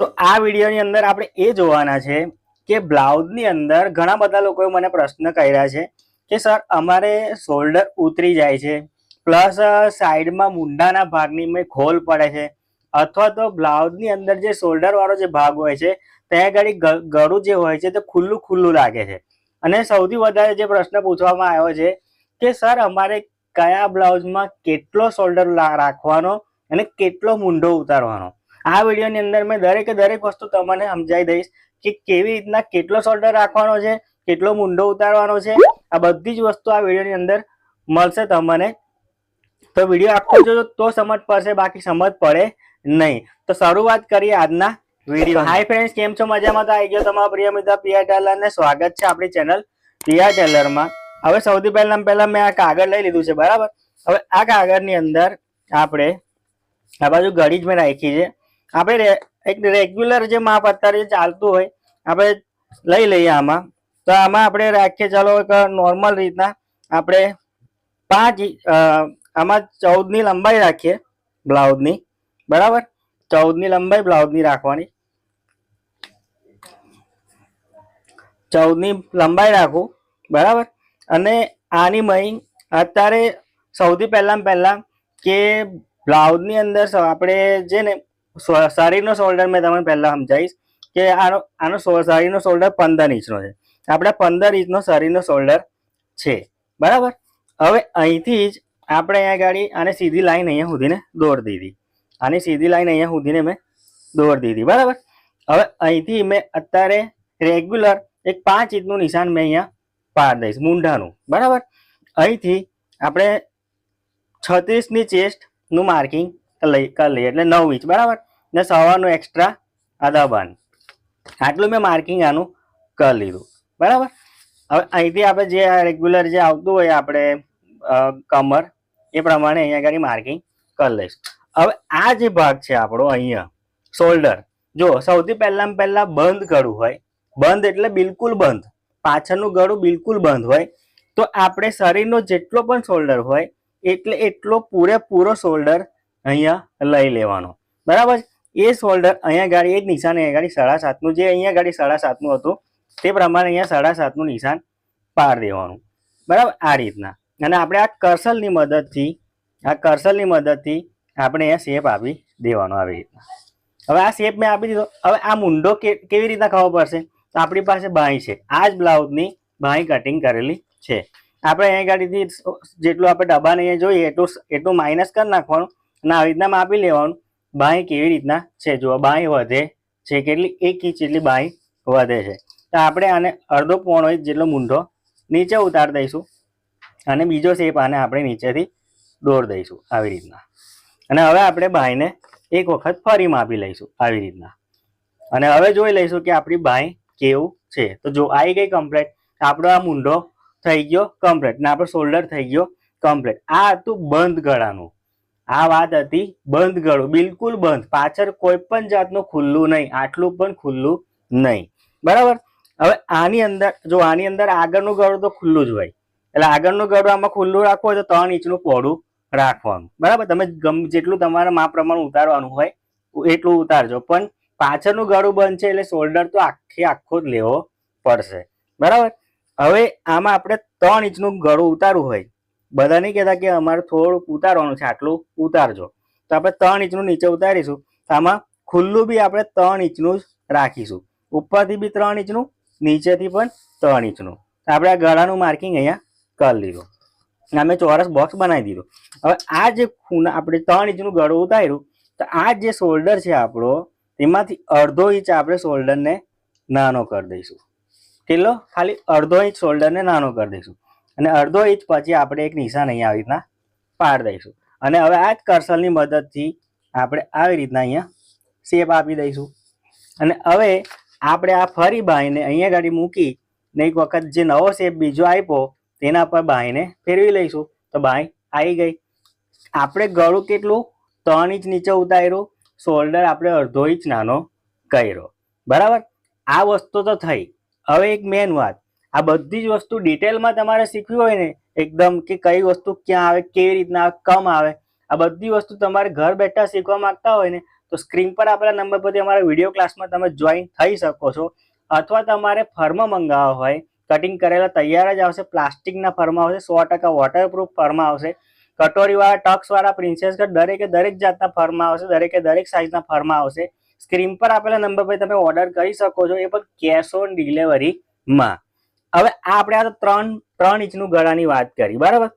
તો આ વિડીયોની અંદર આપણે એ જોવાના છે કે બ્લાઉઝની અંદર ઘણા બધા લોકોએ મને પ્રશ્ન કર્યા છે કે સર, અમારે શોલ્ડર ઉતરી જાય છે, પ્લસ સાઈડમાં મુંડાના ભાગની મેં ખોલ પડે છે, અથવા તો બ્લાઉઝની અંદર જે શોલ્ડર વાળો જે ભાગ હોય છે ત્યાં ઘડી ગળું જે હોય છે તે ખુલ્લું ખુલ્લું લાગે છે. અને સૌથી વધારે જે પ્રશ્ન પૂછવામાં આવ્યો છે કે સર, અમારે કયા બ્લાઉઝમાં કેટલો શોલ્ડર રાખવાનો અને કેટલો મુંડો ઉતારવાનો? આ વિડીયોની અંદર મેં દરેકે દરેક વસ્તુ તમને સમજાવી દઈશ કે કેવી રીતના કેટલો શોલ્ડર રાખવાનો છે, કેટલો મુંડો ઉતારવાનો છે, આ બધી જ વસ્તુ આ વિડીયોની અંદર મળશે તમને. તો વીડિયો આખો જોજો, તો સમજ પડશે, બાકી સમજ પડે નહીં. તો શરૂઆત કરીએ આજના વીડિયો. હાય ફ્રેન્ડ્સ કેમ છો? મજામાં? તો આવી ગયો તમારા પ્રિય મિત્ર પિયા ટેલર ને સ્વાગત છે આપણી ચેનલ પિયા ટેલરમાં. હવે સૌથી પહેલા પહેલા મેં આ કાગળ લઈ લીધું છે, બરાબર? હવે આ કાગળની અંદર આપણે આ બાજુ ઘડી જ મેં રાખી છે. આપણે એક રેગ્યુલર જે માપ અત્યારે ચાલતું હોય, આપણે લઈ લઈએ આમાં. તો આમાં આપણે રાખીએ, ચાલો એક નોર્મલ રીતના આપણે પાંચ આમાં ચૌદની લંબાઈ રાખીએ, બ્લાઉઝની. બરાબર? ચૌદની લંબાઈ બ્લાઉઝની રાખવાની. ચૌદની લંબાઈ રાખું. બરાબર? અને આની મહી અત્યારે સૌથી પહેલાં પહેલાં કે બ્લાઉઝની અંદર આપણે જે ને શરીરનો શોલ્ડર મેં તમને પહેલાં સમજાવીશ કે આનો આનો શરીરનો શોલ્ડર પંદર ઇંચનો છે. આપણે પંદર ઇંચનો શરીરનો શોલ્ડર છે. બરાબર? હવે અહીંથી જ આપણે અહીંયા ગાડી આને સીધી લાઈન અહીંયા સુધીને દોર દીધી. આની સીધી લાઈન અહીંયા સુધીને મેં દોર દીધી. બરાબર? હવે અહીંથી મેં અત્યારે રેગ્યુલર એક પાંચ ઇંચનું નિશાન મેં અહીંયા પાડી દઈશ, મૂંઢાનું. બરાબર? અહીંથી આપણે છત્રીસની ચેસ્ટનું માર્કિંગ લઈ કરી લઈએ, એટલે નવ ઇંચ. બરાબર? ને સવારનું એક્સ્ટ્રા આધા બાન આટલું મેં માર્કિંગ આનું કરી લીધું. બરાબર? હવે અહીંથી આપણે જે રેગ્યુલર જે આવતું હોય આપણે કમર, એ પ્રમાણે અહીંયા આગળ માર્કિંગ કરી લઈશું. હવે આ જે ભાગ છે આપણો અહીંયા શોલ્ડર જો, સૌથી પહેલાં પહેલાં બંધ ગળું હોય. બંધ એટલે બિલકુલ બંધ. પાછળનું ગળું બિલકુલ બંધ હોય. તો આપણે શરીરનો જેટલો પણ શોલ્ડર હોય, એટલે એટલો પૂરેપૂરો શોલ્ડર અહીંયા લઈ લેવાનો. બરાબર એ શોલ્ડર અહીંયા ગાડી, એ જ નિશાન અહીંયા ગાડી સાડા સાતનું, જે અહીંયા ગાડી સાડા સાતનું હતું, તે પ્રમાણે અહીંયા સાડા સાતનું નિશાન પાર દેવાનું. બરાબર? આ રીતના. અને આપણે આ કર્સલની મદદથી, આ કર્સલની મદદથી આપણે અહીંયા શેપ આપી દેવાનો આવી રીતના. હવે આ શેપ મેં આપી દીધો. હવે આ મુંડો કેવી રીતના ખબર પડશે? તો આપણી પાસે બાંય છે. આ જ બ્લાઉઝની બાંય કટિંગ કરેલી છે. આપણે અહીંયા ગાડીથી જેટલું આપણે ડબ્બાને અહીંયા જોઈએ, એટલું એટલું માઇનસ કરી નાખવાનું અને આવી રીતના માપી લેવાનું. બાંય કેવી રીતના છે? જો બાંય વધે છે, કેટલી? એક ઇંચ જેટલી બાંય વધે છે. તો આપણે આને અડધો પોણો ઇંચ જેટલો મૂંઢો નીચે ઉતાર દઈશું અને બીજો શેપ આને આપણે નીચેથી દોર દઈશું આવી રીતના. અને હવે આપણે બાંયને એક વખત ફરી માપી લઈશું આવી રીતના. અને હવે જોઈ લઈશું કે આપણી બાંય કેવું છે. તો જો આવી ગઈ કમ્પ્લેટ આપણો આ મૂંઢો થઈ ગયો કમ્પ્લેટ ને આપણો શોલ્ડર થઈ ગયો કમ્પ્લેટ આ હતું બંધ ગળાનું. આ વાત હતી બંધ ગળું, બિલકુલ બંધ. પાછળ કોઈ પણ જાતનું ખુલ્લું નહીં, આટલું પણ ખુલ્લું નહીં. બરાબર? હવે આની અંદર, જો આની અંદર આગળનું ગળું તો ખુલ્લું જ હોય. એટલે આગળનું ગળું આમાં ખુલ્લું રાખવું હોય તો ત્રણ ઇંચનું પોડું રાખવાનું. બરાબર? તમે ગમ, જેટલું તમારા માપ પ્રમાણે ઉતારવાનું હોય, એટલું ઉતારજો. પણ પાછળનું ગળું બંધ છે એટલે શોલ્ડર તો આખે આખો જ લેવો પડશે. બરાબર? હવે આમાં આપણે ત્રણ ઇંચનું ગળું ઉતારવું હોય. બધા નહીં કહેતા કે અમારે થોડુંક ઉતારવાનું છે, આટલું ઉતારજો. તો આપણે ત્રણ ઇંચનું નીચે ઉતારીશું. આમાં ખુલ્લું બી આપણે ત્રણ ઇંચનું જ રાખીશું. ઉપરથી બી ત્રણ ઇંચનું, નીચેથી પણ ત્રણ ઇંચનું. આપણે આ ગળાનું માર્કિંગ અહીંયા કરી લીધું. અમે ચોરસ બોક્સ બનાવી દીધું. હવે આ જે ખૂણા, આપણે ત્રણ ઇંચનું ગળું ઉતાર્યું, તો આ જે શોલ્ડર છે આપણો, તેમાંથી અડધો ઇંચ આપણે શોલ્ડરને નાનો કરી દઈશું. કેટલો? ખાલી અડધો ઇંચ શોલ્ડરને નાનો કરી દઈશું. અને અડધો ઇંચ પછી આપણે એક નિશાન અહીંયા આવી રીતના પાડી દઈશું. અને હવે આ જ કર્સલની મદદથી આપણે આવી રીતના અહીંયા શેપ આપી દઈશું. અને હવે આપણે આ ફરી બાઈને અહીંયા ગાડી મૂકી ને એક વખત જે નવો શેપ બીજો આપ્યો, તેના પર બાઈને ફેરવી લઈશું. તો બાઈ આવી ગઈ. આપણે ગળું કેટલું? ત્રણ ઇંચ નીચે ઉતાર્યું. શોલ્ડર આપણે અડધો ઇંચ નાનો કર્યો. બરાબર? આ વસ્તુ તો થઈ. હવે એક મેન વાત. આ બધી જ વસ્તુ ડિટેલમાં તમારે શીખવી હોય ને, એકદમ કે કઈ વસ્તુ ક્યાં આવે, કેવી રીતના કમ આવે, આ બધી વસ્તુ તમારે ઘર બેઠા શીખવા માંગતા હોય ને, તો સ્ક્રીન પર આપેલા નંબર પરથી અમારા વીડિયો ક્લાસમાં તમે જોઈન થઈ શકો છો. અથવા તમારે ફર્મ મંગાવવા હોય કટિંગ કરેલા તૈયાર જ આવશે, પ્લાસ્ટિકના ફર્મ આવશે, સો ટકા વોટરપ્રૂફ ફર્મ આવશે. કટોરીવાળા, ટક્સવાળા પ્રિન્સેસ કટ દરેકે દરેક જાતના ફર્મ આવશે, દરેકે દરેક સાઇઝના ફર્મ આવશે. સ્ક્રીન પર આપેલા નંબર પર તમે ઓર્ડર કરી શકો છો, એ પણ કેશ ઓન ડિલિવરીમાં હવે આપણે આ તો ત્રણ ત્રણ ઇંચનું ગળાની વાત કરી, બરાબર?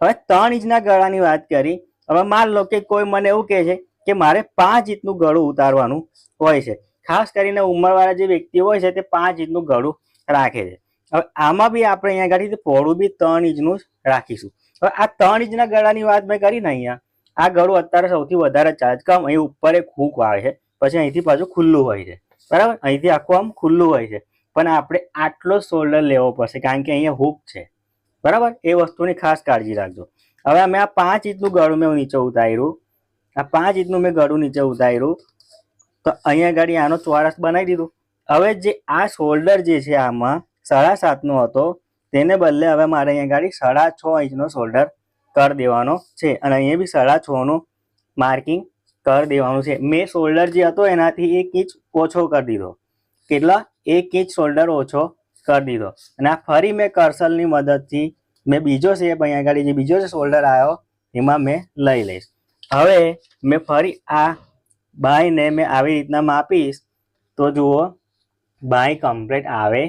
હવે ત્રણ ઇંચના ગળાની વાત કરી, હવે માન લો કે કોઈ મને એવું કહે છે કે મારે પાંચ ઇંચનું ગળું ઉતારવાનું હોય છે. ખાસ કરીને ઉંમરવાળા જે વ્યક્તિ હોય છે તે પાંચ ઇંચનું ગળું રાખે છે. હવે આમાં બી આપણે અહીંયા આગળ પહોળું બી ત્રણ ઇંચનું રાખીશું. હવે આ ત્રણ ઇંચના ગળાની વાત મેં કરી ને અહીંયા, આ ગળું અત્યારે સૌથી વધારે ચાર્જ કામ, અહીં ઉપર એક હૂક આવે છે, પછી અહીંથી પાછું ખુલ્લું હોય છે. બરાબર? અહીંથી આખું આમ ખુલ્લું હોય છે. પણ આપણે આટલો શોલ્ડર લેવો પડશે, કારણ કે અહીંયા હૂક છે. બરાબર? એ વસ્તુની ખાસ કાળજી રાખજો. હવે અમે આ પાંચ ઇંચનું ગળું મેં નીચે ઉતાર્યું. આ પાંચ ઇંચનું મેં ગળું નીચે ઉતાર્યું. તો અહીંયા ગાડી આનો ચોરસ બનાવી દીધું. હવે જે આ શોલ્ડર જે છે આમાં, સાડા સાતનો હતો, તેને બદલે હવે મારે અહીંયા ગાડી સાડા છ ઇંચનો શોલ્ડર કરી દેવાનો છે. અને અહીંયા બી સાડા છનું માર્કિંગ કરી દેવાનું છે. મેં શોલ્ડર જે હતો એનાથી એક ઇંચ ઓછો કરી દીધો. કેટલા? એક ઇંચ શોલ્ડર ઓછો કરી દીધો. અને આ ફરી મેં કર્સલની મદદથી મેં બીજો શેપ અહીંયા આગળ જે બીજો જે શોલ્ડર આવ્યો, એમાં મેં લઈ લઈશ. હવે મેં ફરી આ બાયને મેં આવી રીતના માપીશ, તો જુઓ, બાય કમ્પ્લીટ આવે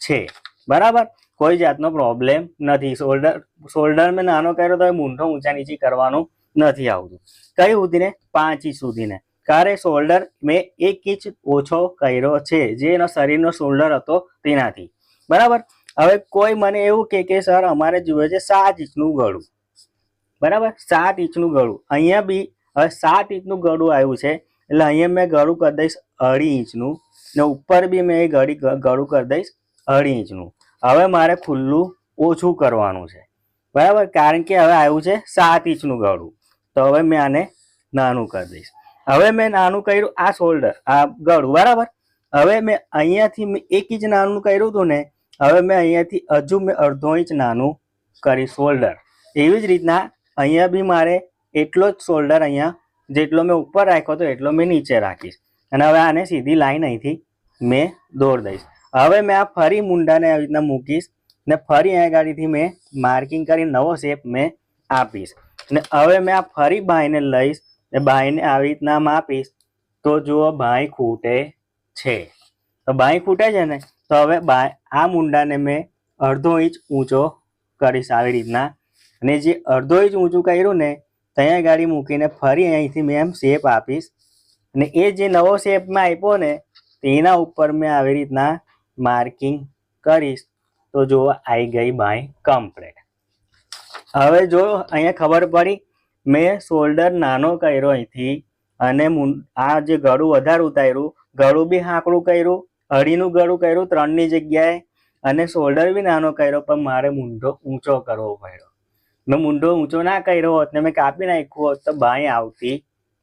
છે. બરાબર? કોઈ જાતનો પ્રોબ્લેમ નથી. શોલ્ડર શોલ્ડર મેં નાનો કર્યો તો મૂંઢો ઊંચા નીચી કરવાનું નથી આવતું. કઈ સુધીને? પાંચ ઇંચ સુધીને. કારણ શોલ્ડર મેં એક ઇંચ ઓછો કર્યો છે. જે એનો શરીરનો શોલ્ડર હતો તેનાથી. બરાબર? હવે કોઈ મને એવું કે કે, સર, અમારે જોઈએ છે સાત ઇંચનું ગળું. બરાબર? સાત ઇંચનું ગળું. અહીંયા બી હવે સાત ઇંચનું ગળું આવ્યું છે. એટલે અહીંયા મેં ગળું કરી દઈશ અઢી ઇંચનું ને ઉપર બી મેં એ ગળી ગળું કરી દઈશ અઢી ઇંચનું. હવે મારે ખુલ્લું ઓછું કરવાનું છે. બરાબર? કારણ કે હવે આવ્યું છે સાત ઇંચનું ગળું. તો હવે મેં આને નાનું કરી દઈશ. હવે મેં નાનું કર્યું આ શોલ્ડર આ ગળું, બરાબર? હવે મેં અહીંયાથી એક ઇંચ નાનું કર્યું હતું ને, હવે મેં અહીંયાથી હજુ મેં અડધો ઇંચ નાનું કરી શોલ્ડર એવી જ રીતના અહીંયા બી મારે એટલો જ શોલ્ડર અહીંયા, જેટલો મેં ઉપર રાખ્યો હતો એટલો મેં નીચે રાખીશ. અને હવે આને સીધી લાઈન અહીંથી મેં દોર દઈશ. હવે મેં આ ફરી મુંડાને આવી રીતના મૂકીશ ને ફરી અહીંયા ગાડીથી મેં માર્કિંગ કરી નવો શેપ મેં આપીશ. ને હવે મેં આ ફરી બાયને લઈશ ને બાંયને આવી રીતના માપીશ તો જુઓ બાંય ખૂટે છે. તો બાંય ખૂટે છે ને, તો હવે બાય, આ મુંડાને મેં અડધો ઇંચ ઊંચો કરીશ આવી રીતના. અને જે અડધો ઇંચ ઊંચું કર્યું ને, ત્યાં ગાડી મૂકીને ફરી અહીંથી મેં એમ શેપ આપીશ. અને એ જે નવો શેપમાં આપ્યો ને, તેના ઉપર મેં આવી રીતના માર્કિંગ કરીશ. તો જુઓ આવી ગઈ બાય કમ્પ્લેટ હવે જો અહીંયા ખબર પડી મેં શોલ્ડર નાનો કર્યો અહીંથી અને આ જે ગળું વધારે ઉતાર્યું, ગળું બી હાંકડું કર્યું અઢીનું ગળું કર્યું ત્રણની જગ્યાએ અને શોલ્ડર બી નાનો કર્યો, પણ મારે મૂંઢો ઊંચો કરવો પડ્યો. મેં મૂંઢો ઊંચો ના કર્યો હોત ને મેં કાપી નાખ્યું હોત તો બાંય આવતી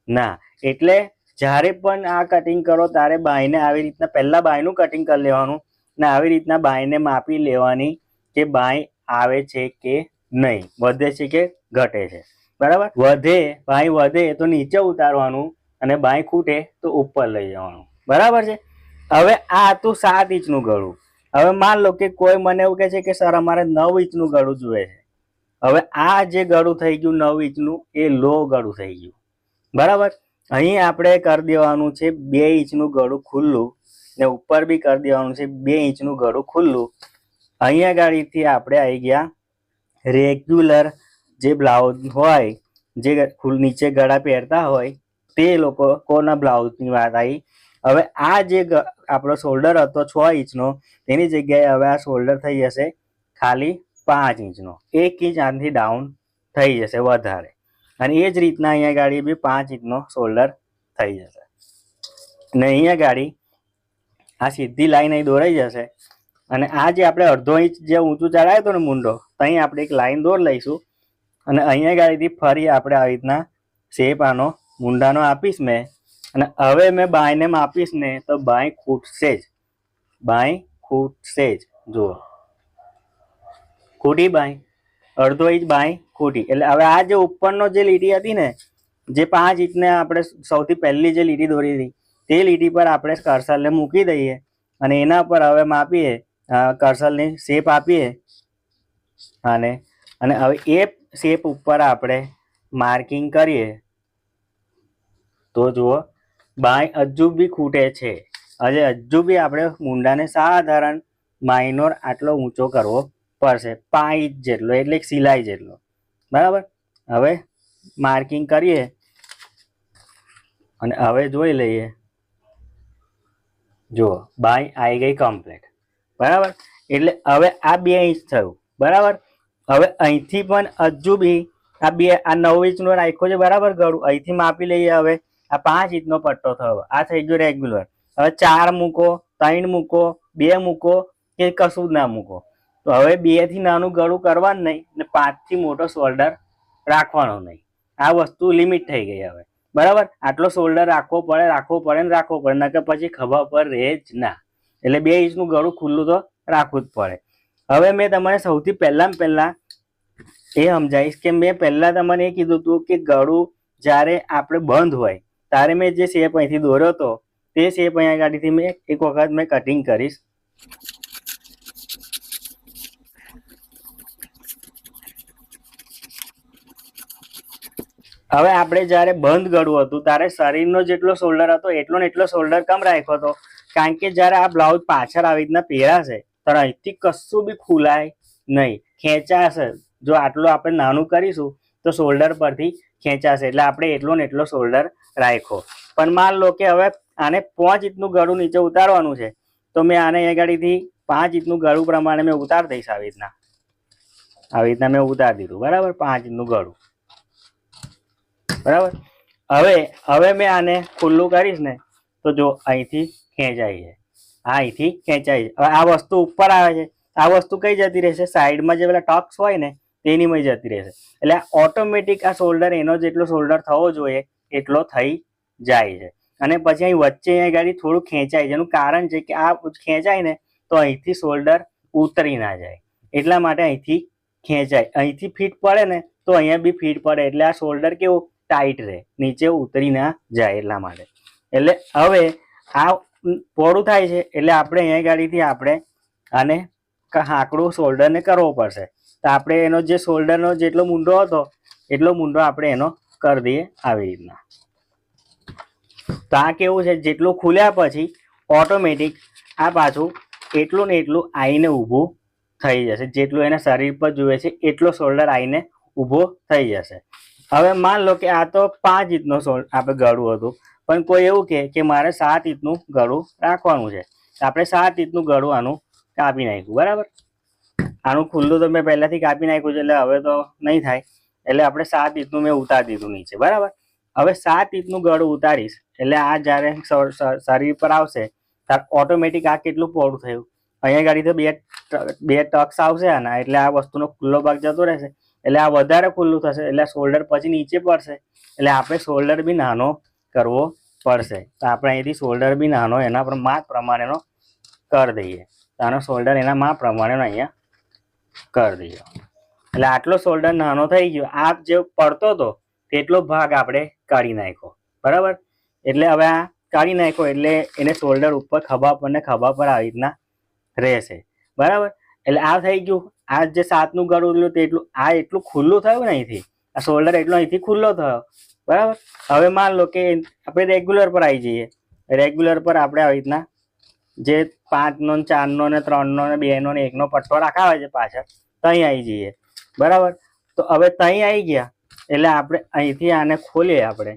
ના. એટલે જ્યારે પણ આ કટિંગ કરો ત્યારે બાંયને આવી રીતના, પહેલાં બાયનું કટિંગ કરી લેવાનું ને આવી રીતના બાંયને માપી લેવાની કે બાય આવે છે કે નહીં. વધે છે કે ઘટે છે. બરાબર? વધે, ભાઈ વધે તો નીચે ઉતારવાનું અને બાય ખૂટે તો ઉપર લઈ જવાનું. બરાબર છે? હવે આ હતું સાત ઇંચનું ગળું. હવે માન લો કે કોઈ મને એવું કહે છે કે, સર, અમારે નવ ઇંચનું ગળું જોઈએ છે. હવે આ જે ગળું થઈ ગયું નવ ઇંચનું, એ લો ગળું થઈ ગયું. બરાબર? અહીં આપણે કરી દેવાનું છે બે ઇંચનું ગળું ખુલ્લું ને ઉપર બી કરી દેવાનું છે બે ઇંચનું ગળું ખુલ્લું. અહીંયા ગાડીથી આપણે આવી ગયા રેગ્યુલર જે બ્લાઉઝ હોય, જે નીચે ગળા પહેરતા હોય, તે લોકો કોના બ્લાઉઝની વાત આવી? હવે આ જે આપણો શોલ્ડર હતો છ ઇંચનો, તેની જગ્યાએ હવે આ શોલ્ડર થઈ જશે ખાલી પાંચ ઇંચનો. એક ઇંચ આનાથી ડાઉન થઈ જશે વધારે. અને એ જ રીતના અહીંયા ગાડી બી પાંચ ઇંચનો શોલ્ડર થઈ જશે. અને અહીંયા ગાડી આ સીધી લાઈન અહીં દોરાઈ જશે. અને આ જે આપણે અડધો ઇંચ જે ઊંચું ચડાવ્યો હતો ને મુંડો ત્યાં આપણે એક લાઈન દોર લઈશું. અને અહીંયા ગાડીથી ફરી આપણે આવી રીતના શેપ આનો, મુંડાનો આપીશ મેં. અને હવે મેં બાયને માપીશ ને તો બાય ખૂટશે જ. બાય ખૂટશે જ. જુઓ. ખૂટી બાય. અડધો ઇંચ બાય ખૂટી. એટલે હવે આ જે ઉપરનો જે લીટી હતી ને, જે પાંચ ઇંચને આપણે સૌથી પહેલી જે લીટી દોરી હતી, તે લીટી પર આપણે કર્સરને મૂકી દઈએ અને એના પર હવે માપીએ કર્સરની શેપ આપીએ. અને અને હવે એ શેપ ઉપર આપણે માર્કિંગ કરીએ, તો જુઓ, બાય હજુ બી ખૂટે છે. હજે હજુ બી આપણે મુંડાને સાધારણ માઇનોર આટલો ઊંચો કરવો પડશે. પાંચ ઇંચ જેટલો, એટલે સિલાઈ જેટલો. બરાબર? હવે માર્કિંગ કરીએ અને હવે જોઈ લઈએ. જુઓ, બાય આવી ગઈ કમ્પ્લીટ બરાબર? એટલે હવે આ બે ઇંચ થયું. બરાબર? હવે અહીંથી પણ હજુ બી આ બે, આ નવ ઇંચનો રાખ્યો છે, બરાબર ગળું. અહીંથી માપી લઈએ હવે. આ પાંચ ઇંચનો પટ્ટો થયો આ થઈ ગયો રેગ્યુલર હવે ચાર મૂકો, ત્રણ મૂકો, બે મૂકો કે કશું જ ના મૂકો. તો હવે બેથી નાનું ગળું કરવાનું નહીં ને પાંચથી મોટો શોલ્ડર રાખવાનો નહીં. આ વસ્તુ લિમિટ થઈ ગઈ હવે. બરાબર? આટલો શોલ્ડર રાખવો પડે રાખવો પડે ને રાખવો પડે. નકર પછી ખભા પર રહે જ ના. એટલે બે ઇંચનું ગળું ખુલ્લું તો રાખવું જ પડે. હવે મેં તમારે સૌથી પહેલાં પહેલાં એ સમજાવીશ કે મેં પહેલાં તમને એ કીધું હતું કે ગળું જ્યારે આપણે બંધ હોય, ત્યારે મેં જે શેપ અહીંથી દોર્યો હતો, તે શેપ અહીંયા ગાડીથી મેં એક વખત મેં કટિંગ કરીશ. હવે આપણે જ્યારે બંધ ગળું હતું, ત્યારે શરીરનો જેટલો શોલ્ડર હતો, એટલો ને એટલો શોલ્ડર કમ રાખ્યો હતો, કારણ કે જ્યારે આ બ્લાઉઝ પાછળ આવી રીતના પહેરાશે ત્યારે અહીંથી કશું બી ખુલાય નહીં. ખેંચાશે. જો આટલું આપણે નાનું કરીશું, તો શોલ્ડર પરથી ખેંચાશે. એટલે આપણે એટલો ને એટલો શોલ્ડર રાખ્યો. પણ માન લો કે હવે આને પાંચ ઇંચનું ગળું નીચે ઉતારવાનું છે. તો મેં આને અહીંયા ગાડીથી પાંચ ઇંચનું ગળું પ્રમાણે મેં ઉતાર દઈશ આવી રીતના. આવી રીતના મેં ઉતારી દીધું. બરાબર? પાંચ ઇંચનું ગળું. બરાબર? હવે હવે મેં આને ખુલ્લું કરીશ ને, તો જો અહીંથી ખેંચાય છે. અહીંથી ખેંચાય છે. આ વસ્તુ ઉપર આવે છે. આ વસ્તુ કઈ જતી રહેશે? સાઈડમાં જે પેલા ટક્સ હોય ને, તેનીમાં જતી રહેશે. એટલે ઓટોમેટિક આ શોલ્ડર એનો જેટલો શોલ્ડર થવો જોઈએ, એટલો થઈ જાય છે. અને પછી અહીં વચ્ચે અહીંયા ગાડી થોડું ખેંચાય છે. એનું કારણ છે કે આ ખેંચાય ને, તો અહીંથી શોલ્ડર ઉતરી ના જાય. એટલા માટે અહીંથી ખેંચાય. અહીંથી ફીટ પડે ને, તો અહીંયા બી ફીટ પડે. એટલે આ શોલ્ડર કેવું? ટાઈટ રહે. નીચે ઉતરી ના જાય એટલા માટે. એટલે હવે આ પોળું થાય છે, એટલે આપણે અહીંયા ગાડીથી આપણે આને હાંકડું શોલ્ડરને કરવો પડશે. તો આપણે એનો જે શોલ્ડરનો જેટલો મૂંડો હતો, એટલો મૂંડો આપણે એનો કરી દઈએ આવી રીતના. તો આ કેવું છે, જેટલું ખુલ્યા પછી ઓટોમેટિક આ પાછું એટલું ને એટલું આઈને ઊભું થઈ જશે. જેટલું એના શરીર પર જુએ છે, એટલો શોલ્ડર આઈને ઊભો થઈ જશે. હવે માન લો કે આ તો પાંચ ઇંચનો શોલ્ડ આપણે ગળું હતું. પણ કોઈ એવું કે મારે સાત ઇંચનું ગળું રાખવાનું છે. આપણે સાત ઇંચનું ગળું આનું કાપી નાખ્યું, બરાબર? આનું ખુલ્લું તો મેં પહેલાથી કાપી નાખ્યું છે, એટલે હવે તો નહીં થાય. એટલે આપણે સાત ઇંચનું મેં ઉતારી દીધું નીચે, બરાબર? હવે સાત ઇંચનું ગળું ઉતારીશ, એટલે આ જ્યારે શરીર પર આવશે ત્યારે ઓટોમેટિક આ કેટલું પહોળું થયું? અહીંયા ગાડી તો બે બે ટક્સ આવશે આના, એટલે આ વસ્તુનો ખુલ્લો ભાગ જતો રહેશે. એટલે આ વધારે ખુલ્લું થશે, એટલે શોલ્ડર પછી નીચે પડશે. એટલે આપણે શોલ્ડર બી નાનો કરવો પડશે. તો આપણે અહીંથી શોલ્ડર બી નાનો, એના પર માપ પ્રમાણેનો કરી દઈએ. તો આનો શોલ્ડર એના માપ પ્રમાણેનો અહીંયા કરી દઈએ. એટલે આટલો શોલ્ડર નાનો થઈ ગયો. આ જે પડતો હતો, તેટલો ભાગ આપણે કાઢી નાખ્યો. બરાબર? એટલે હવે આ કાઢી નાખ્યો, એટલે એને શોલ્ડર ઉપર ખભા પર ને ખભા પર આવી રીતના રહેશે. બરાબર? એટલે આ થઈ ગયું. આ જે સાતનું ગળું રહ્યું તેટલું આ એટલું ખુલ્લું થયું ને અહીંથી. આ શોલ્ડર એટલો અહીંથી ખુલ્લો થયો. બરાબર? હવે માન લો કે આપણે રેગ્યુલર પર આવી જઈએ. રેગ્યુલર પર આપણે આવી રીતના જે પાંચનો ચારનો ને ત્રણનો ને બેનો ને એકનો પટ્ટો રાખાવે છે પાછળ ત્યાં આવી જઈએ. બરાબર? તો હવે ત્યાં આવી ગયા, એટલે આપણે અહીંથી આને ખોલીએ આપણે.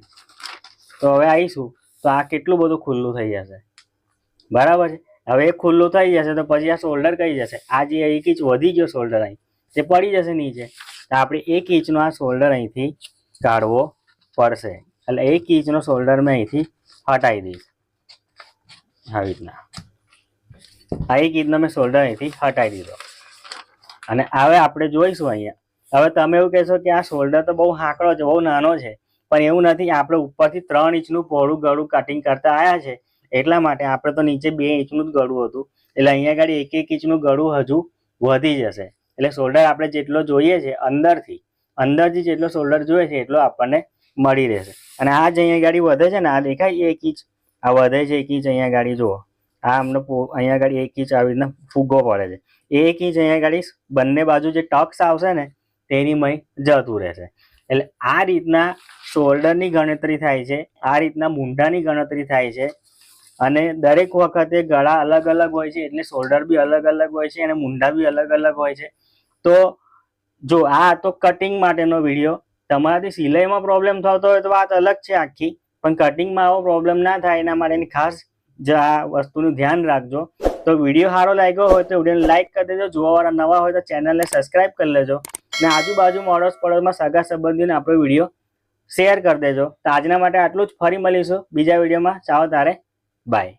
તો હવે આવીશું તો આ કેટલું બધું ખુલ્લું થઈ જશે. બરાબર છે? હવે એ ખુલ્લું થઈ જશે તો પછી આ શોલ્ડર કઈ જશે? આ જે એક ઇંચ વધી ગયો શોલ્ડર અહીં, તે પડી જશે નીચે. તો આપણે એક ઇંચનો આ શોલ્ડર અહીંથી કાઢવો. પડશે. એટલે એક કીચનો શોલ્ડર મેં અહીંથી હટાવી દઈશ. આવી રીતના. આ એક ઈદનો મેં શોલ્ડર અહીંથી હટાવી દીધો. અને હવે આપણે જોઈશું અહીંયા. હવે તમે એવું કહેશો કે આ શોલ્ડર તો બહુ હાંકડો છે, બહુ નાનો છે, પણ એવું નથી, આપણે ઉપરથી ત્રણ ઇંચનું પહોળું ગળું કટિંગ કરતા આવ્યા છે, એટલા માટે આપણે તો નીચે બે ઇંચનું જ ગળું હતું. એટલે અહીંયા આગળ એક એક ઇંચનું ગળું હજુ વધી જશે. એટલે શોલ્ડર આપણે જેટલો જોઈએ છે અંદરથી અંદરથી જેટલો શોલ્ડર જોઈએ છે, એટલો આપણને મળી રહેશે. અને આ જ અહીંયા ગાડી વધે છે ને, આ દેખાય એક ઇંચ. આ વધે છે એક ઇંચ અહીંયા ગાડી, જુઓ. આ અમને અહીંયા ગાડી એક ઇંચ આવી રીતના ફૂગો પડે છે. એક ઇંચ અહીંયા ગાડી બંને બાજુ જે ટક્સ આવશે ને, તેની મય જતું રહેશે. એટલે આ રીતના શોલ્ડરની ગણતરી થાય છે, આ રીતના મૂંઢાની ગણતરી થાય છે. અને દરેક વખતે ગળા અલગ અલગ હોય છે, એટલે શોલ્ડર બી અલગ અલગ હોય છે અને મૂંઢા બી અલગ અલગ હોય છે. તો જો આ તો કટિંગ માટેનો વીડિયો. તમારાથી સિલાઈમાં પ્રોબ્લેમ થતો હોય તો વાત અલગ છે આખી, પણ કટિંગમાં આવો પ્રોબ્લેમ ના થાય એના માટેની ખાસ આ વસ્તુનું ધ્યાન રાખજો. તો વીડિયો સારો લાગ્યો હોય તો વિડીયોને લાઈક કરી દેજો. જોવાવાળા નવા હોય તો ચેનલને સબસ્ક્રાઈબ કરી લેજો. અને આજુબાજુ મોડોસ પડોશમાં સગા સંબંધીઓને આપણો વીડિયો શેર કરી દેજો. તો આજના માટે આટલું જ. ફરી મળીશું બીજા વિડીયોમાં ચાલો તારે. બાય